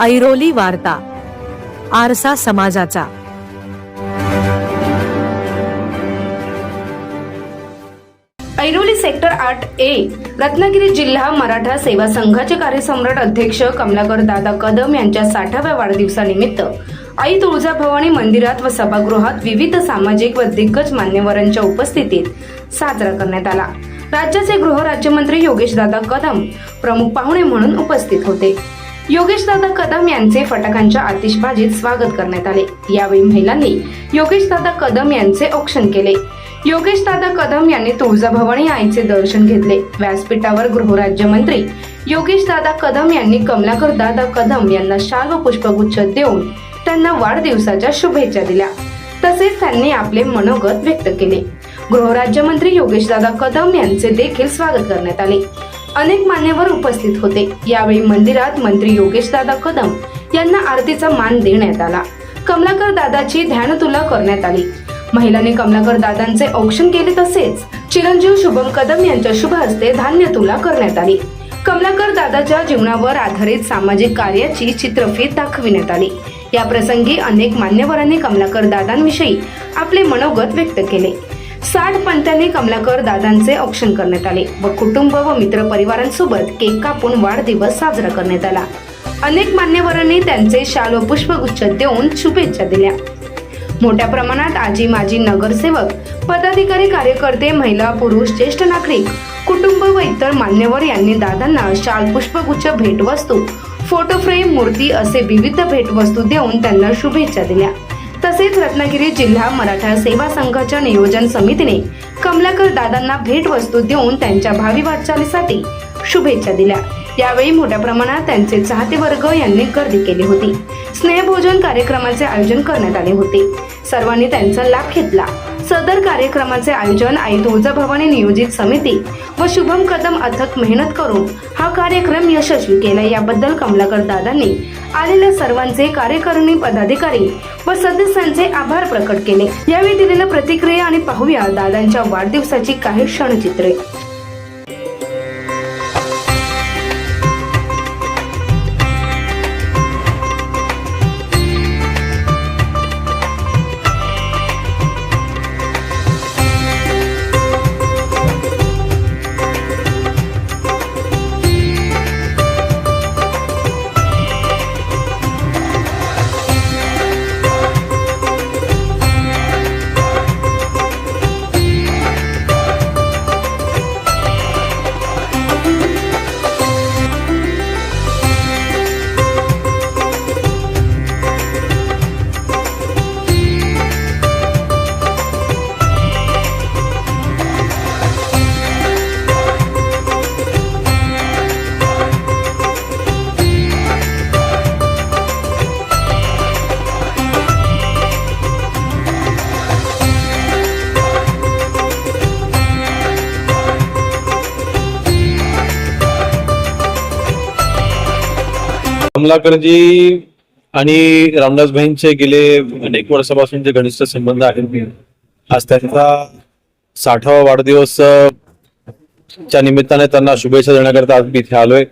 ऐरोली वार्ता आरसा समाजाचा. ऐरोली सेक्टर आठ ए रत्नागिरी जिल्हा मराठा सेवा संघाचे कार्यसम्राट अध्यक्ष कमलाकर दादा कदम यांच्या साठाव्या वाढदिवसानिमित्त आई तुळजाभवानी मंदिरात व सभागृहात विविध सामाजिक व दिग्गज मान्यवरांच्या उपस्थितीत साजरा करण्यात आला. राज्याचे गृहराज्यमंत्री योगेश दादा कदम प्रमुख पाहुणे म्हणून उपस्थित होते. योगेशदादा कदम यांचे फटाकांच्या आतिषबाजीत स्वागत करण्यात आले. यावेळी महिलांनी योगेशदादा कदम यांचे औक्षण केले. योगेशदादा कदम यांनी तुळजाभवानी आईचे दर्शन घेतले. व्यासपीठावर गृहराज्यमंत्री योगेशदादा कदम यांनी कमलाकर दादा कदम यांना शाल व पुष्पगुच्छ देऊन त्यांना वाढदिवसाच्या शुभेच्छा दिल्या. तसेच त्यांनी आपले मनोगत व्यक्त केले. गृहराज्यमंत्री योगेश दादा कदम यांचे देखील स्वागत करण्यात आले. अनेक मान्यवर उपस्थित होते. यावेळी मंदिरात मंत्री योगेश दादा कदम यांना आरतीचा मान देण्यात आला. कमलाकर दादाची ध्यानतुला करण्यात आली. महिलांनी कमलाकर दादांचे औक्षण केले तसेच चिरंजीव शुभम कदम यांच्या शुभ हस्ते धान्य तुला करण्यात आली. कमलाकर दादाच्या जीवनावर आधारित सामाजिक कार्याची चित्रफीत दाखविण्यात आली. या प्रसंगी अनेक मान्यवरांनी कमलाकर दादांविषयी आपले मनोगत व्यक्त केले. साठ पंथांनी कमलाकर दादांचे औक्षण करण्यात आले व कुटुंब व मित्र परिवारांसोबत केक कापून वाढदिवस साजरा करण्यात आला. अनेक मान्यवरांनी त्यांचे शाल व पुष्पगुच्छ देऊन शुभेच्छा दिल्या. मोठ्या प्रमाणात आजी माजी नगरसेवक पदाधिकारी कार्यकर्ते महिला पुरुष ज्येष्ठ नागरिक कुटुंब व इतर मान्यवर यांनी दादांना शाल पुष्पगुच्छ भेटवस्तू फोटो फ्रेम मूर्ती असे विविध भेटवस्तू देऊन त्यांना शुभेच्छा दिल्या. तसेच रत्नागिरी जिल्हा मराठा सेवा संघाच्या नियोजन समितीने कमलाकर दादांना भेटवस्तू देऊन त्यांच्या भावी वाटचालीसाठी शुभेच्छा दिल्या. यावेळी मोठ्या प्रमाणात त्यांचे चाहते वर्ग यांनी गर्दी केली होती. स्नेहभोजन कार्यक्रमाचे आयोजन करण्यात आले होते. सर्वांनी त्यांचा लाभ घेतला. सदर कार्यक्रमाचे आयोजन आई तुळजाभवानी नियोजित समिती व शुभम कदम अथक मेहनत करून हा कार्यक्रम यशस्वी केला. याबद्दल कमलाकर दादांनी आलेल्या सर्वांचे कार्यकारिणी पदाधिकारी व सदस्यांचे आभार प्रकट केले. यावेळी दिलेल्या प्रतिक्रिया आणि पाहूया दादांच्या वाढदिवसाची काही क्षणचित्रे. कमलाकरजी आणि रामदास भाईंचे गेले म्हणजे अनेक वर्षापासून जे घनिष्ठ संबंध आहेत आज त्यांचा साठावा वाढदिवस च्या निमित्ताने त्यांना शुभेच्छा देण्याकरता आज मी इथे आलोय.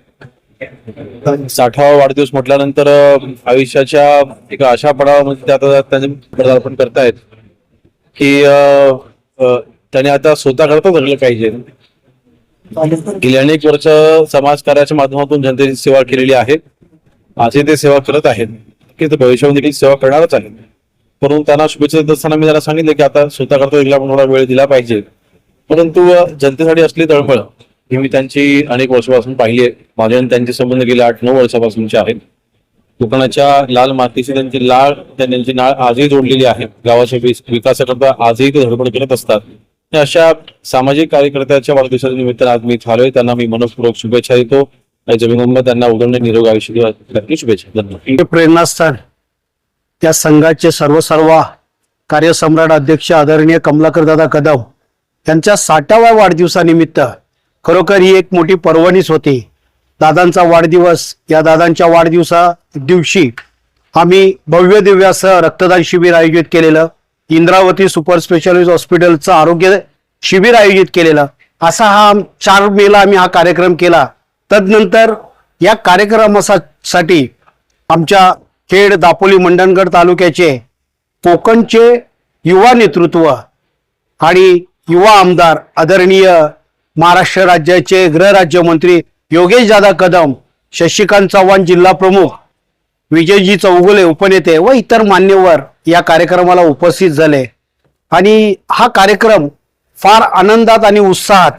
साठावा वाढदिवस म्हटल्यानंतर आयुष्याच्या एका अशा पडावामध्ये ते आता त्यांनी पदार्पण करतायत की त्याने आता स्वतः करता जगलं पाहिजे. गेली अनेक वर्ष समाजकार्याच्या माध्यमातून जनतेची सेवा केलेली आहे. आजही ते सेवा करत आहेत. की ते भविष्यामध्ये देखील सेवा करणारच आहेत. परंतु त्यांना शुभेच्छा देत असताना मी त्यांना सांगितलं की आता स्वतः करता एकला पण थोडा वेळ दिला पाहिजे. परंतु जनतेसाठी असली तळमळ ही मी त्यांची अनेक वर्षापासून पाहिली आहे. माझ्या आणि त्यांचे संबंध गेले आठ नऊ वर्षापासूनचे आहेत. कोकणाच्या लाल मातीशी त्यांची लाळ त्यांची नाळ आजही जोडलेली आहे. गावाच्या विकासाकरता आजही ते धडपड करत असतात. अशा सामाजिक कार्यकर्त्याच्या वाढदिवसाच्या निमित्ताने आज मी चालू आहे त्यांना मी मनपूर्वक शुभेच्छा देतो. जमीन त्यांना उदंड निरोग आयुष्य नक्की शुभेच्छा. धन्यवाद. प्रेरणास्थान. त्या संघाचे सर्व सर्व कार्यसम्राट अध्यक्ष आदरणीय कमलाकर दादा कदम यांच्या साठाव्या वाढदिवसानिमित्त खरोखर ही एक मोठी पर्वणीच होती. दादांचा वाढदिवस या दादांच्या वाढदिवसा दिवशी आम्ही भव्य दिव्यासह रक्तदान शिबिर आयोजित केलेलं इंद्रावती सुपर स्पेशालिस्ट हॉस्पिटलचं आरोग्य शिबिर आयोजित केलेलं. असा हा चार मेला आम्ही हा कार्यक्रम केला. तदनंतर या कार्यक्रमासाठी आमच्या खेड दापोली मंडणगड तालुक्याचे कोकणचे युवा नेतृत्व आणि युवा आमदार आदरणीय महाराष्ट्र राज्याचे गृहराज्यमंत्री योगेश दादा कदम शशिकांत चव्हाण जिल्हा प्रमुख विजयजी चौगुले उपनेते व इतर मान्यवर या कार्यक्रमाला उपस्थित झाले. आणि हा कार्यक्रम फार आनंदात आणि उत्साहात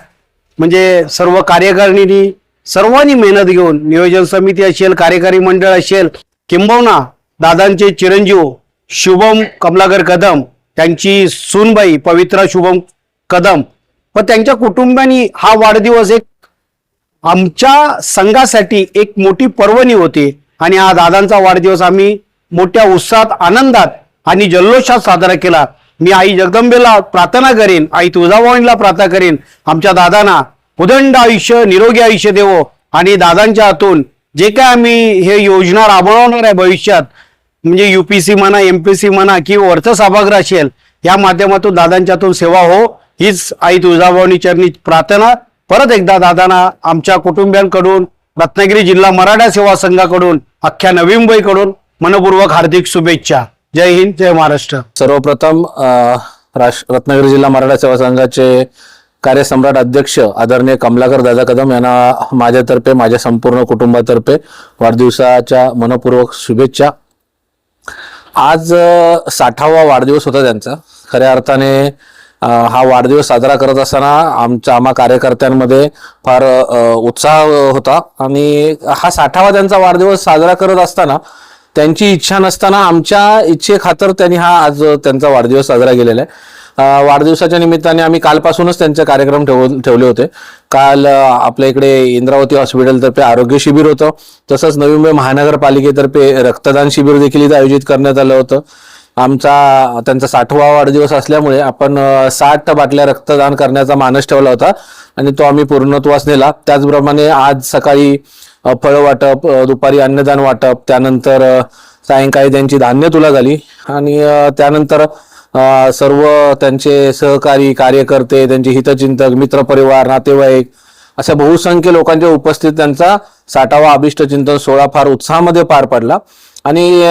म्हणजे सर्व कार्यकारिणी सर्वांनी मेहनत घेऊन नियोजन समिती असेल कार्यकारी मंडळ असेल किंबहुना दादांचे चिरंजीव शुभम कमलाकर कदम त्यांची सूनबाई पवित्रा शुभम कदम. व त्यांच्या कुटुंबानी हा वाढदिवस एक आमच्या संघासाठी एक मोठी पर्वणी होती. आणि हा दादांचा वाढदिवस आम्ही मोठ्या उत्साहात आनंदात आणि जल्लोषात साजरा केला. मी आई जगदंबेला प्रार्थना करेन आई तुळजाभवानीला प्रार्थना करेन. आमच्या दादांना उदंड आयुष्य निरोगी आयुष्य देवो. आणि दादांच्या हातून जे काय आम्ही हे योजना राबवणार आहे भविष्यात म्हणजे युपीसी म्हणा एमपीसी म्हणा किंवा वरचं सभागृह असेल या माध्यमातून दादांच्या हातून सेवा हो. हीच आई तुळजाभवानी चरणी प्रार्थना. परत एकदा दादांना आमच्या कुटुंबियांकडून रत्नागिरी जिल्हा मराठा सेवा संघाकडून अख्ख्या नवी मुंबईकडून मनपूर्वक हार्दिक शुभेच्छा. जय हिंद जय महाराष्ट्र. सर्वप्रथम रत्नागिरी जिल्हा मराठा सेवा संघाचे कार्यसम्राट अध्यक्ष आदरणीय कमलाकर दादा कदम यांना माझ्यातर्फे माझ्या संपूर्ण कुटुंबातर्फे वाढदिवसाच्या मनपूर्वक शुभेच्छा. आज साठावा वाढदिवस होता त्यांचा. खऱ्या अर्थाने हा वाढदिवस साजरा करत असताना आमच्या आम्हा कार्यकर्त्यांमध्ये फार उत्साह होता. आणि हा साठावा त्यांचा वाढदिवस साजरा करत असताना त्यांची इच्छा नसताना आमच्या इच्छेखातर त्यांनी हा आज त्यांचा वाढदिवस साजरा केलेला आहे. वाढदिवसाच्या निमित्ताने आम्ही कालपासूनच त्यांचे कार्यक्रम ठेव ठेवले होते. काल आपल्या इकडे इंद्रावती हॉस्पिटलतर्फे आरोग्य शिबिर होतं. तसंच नवी मुंबई महानगरपालिकेतर्फे रक्तदान शिबिर देखील इथं आयोजित करण्यात आलं होतं. आमचा त्यांचा साठवा वाढदिवस असल्यामुळे आपण साठ बाटल्या रक्तदान करण्याचा मानस ठेवला होता आणि तो आम्ही पूर्णत्वास नेला. त्याचप्रमाणे आज सकाळी फळं फळ वाटप दुपारी अन्नदान वाटप त्यानंतर सायंकाळी त्यांची धान्य तुला झाली आणि त्यानंतर सर्व त्यांचे सहकारी कार्यकर्ते त्यांचे हितचिंतक मित्रपरिवार नातेवाईक अशा बहुसंख्य लोकांच्या उपस्थित त्यांचा साठावा अभिष्ट चिंतन सोहळा फार उत्साहामध्ये पार पडला. आणि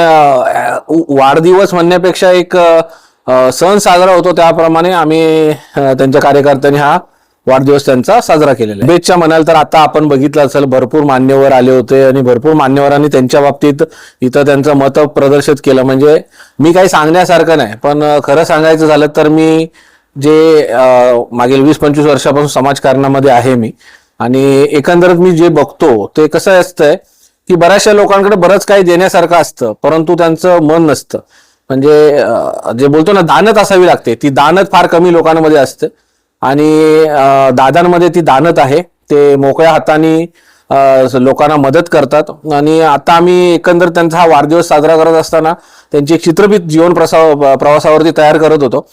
वाढदिवस म्हणण्यापेक्षा एक सण साजरा होतो त्याप्रमाणे आम्ही त्यांच्या कार्यकर्त्यांनी हा वाढदिवस त्यांचा साजरा केलेला आहे. शुभेच्छा म्हणाल तर आता आपण बघितलं असेल भरपूर मान्यवर आले होते आणि भरपूर मान्यवरांनी त्यांच्या बाबतीत इथं त्यांचं मत प्रदर्शित केलं. म्हणजे मी काही सांगण्यासारखं नाही पण खरं सांगायचं झालं तर मी जे मागील वीस पंचवीस वर्षापासून समाजकारणामध्ये आहे मी आणि एकंदरीत मी जे बघतो ते कसं असतंय की बऱ्याचशा लोकांकडे बरंच काही देण्यासारखं असतं परंतु त्यांचं मन नसतं. म्हणजे जे बोलतो ना दानत असावी लागते. ती दानत फार कमी लोकांमध्ये असते. आणि दादांमध्ये ती दानत आहे. ते मोकळ्या हाताने लोकांना मदत करतात. आणि आता आम्ही एकंदर त्यांचा हा वाढदिवस साजरा करत असताना त्यांची एक चित्रफित जीवन प्रसा प्रवासावरती तयार करत होतो.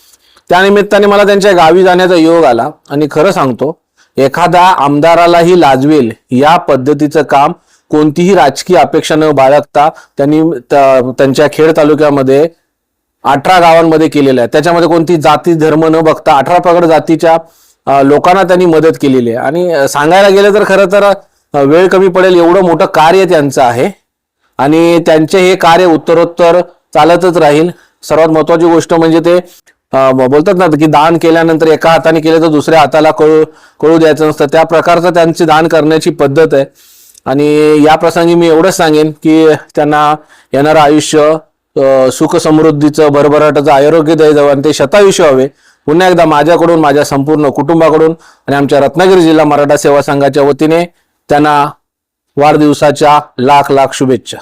त्यानिमित्ताने मला त्यांच्या गावी जाण्याचा योग आला. आणि खरं सांगतो एखादा आमदारालाही लाजवेल या पद्धतीचं काम कोणतीही राजकीय अपेक्षा न बाळगता त्यांनी त्यांच्या खेड तालुक्यामध्ये अठरा गावांमध्ये केलेलं आहे. त्याच्यामध्ये कोणती जाती धर्म न बघता अठरा प्रगड जातीच्या लोकांना त्यांनी मदत केलेली आहे. आणि सांगायला गेलं तर खरं तर वेळ कमी पडेल एवढं मोठं कार्य त्यांचं आहे. आणि त्यांचे हे कार्य उत्तरोत्तर चालतच राहील. सर्वात महत्वाची गोष्ट म्हणजे ते बोलतात ना की दान केल्यानंतर एका हाताने केलं तर दुसऱ्या हाताला कळू कळू द्यायचं नसतं. त्या प्रकारचं त्यांची दान करण्याची पद्धत आहे. आणि या प्रसंगी मी एवढंच सांगेन की त्यांना येणारं आयुष्य सुख समृद्धीचं भरभराटाचं आरोग्यदायी जावं आणि ते शतायुष्य व्हावे. पुन्हा एकदा माझ्याकडून माझ्या संपूर्ण कुटुंबाकडून आणि आमच्या रत्नागिरी जिल्हा मराठा सेवा संघाच्या वतीने त्यांना वाढदिवसाच्या लाख लाख शुभेच्छा.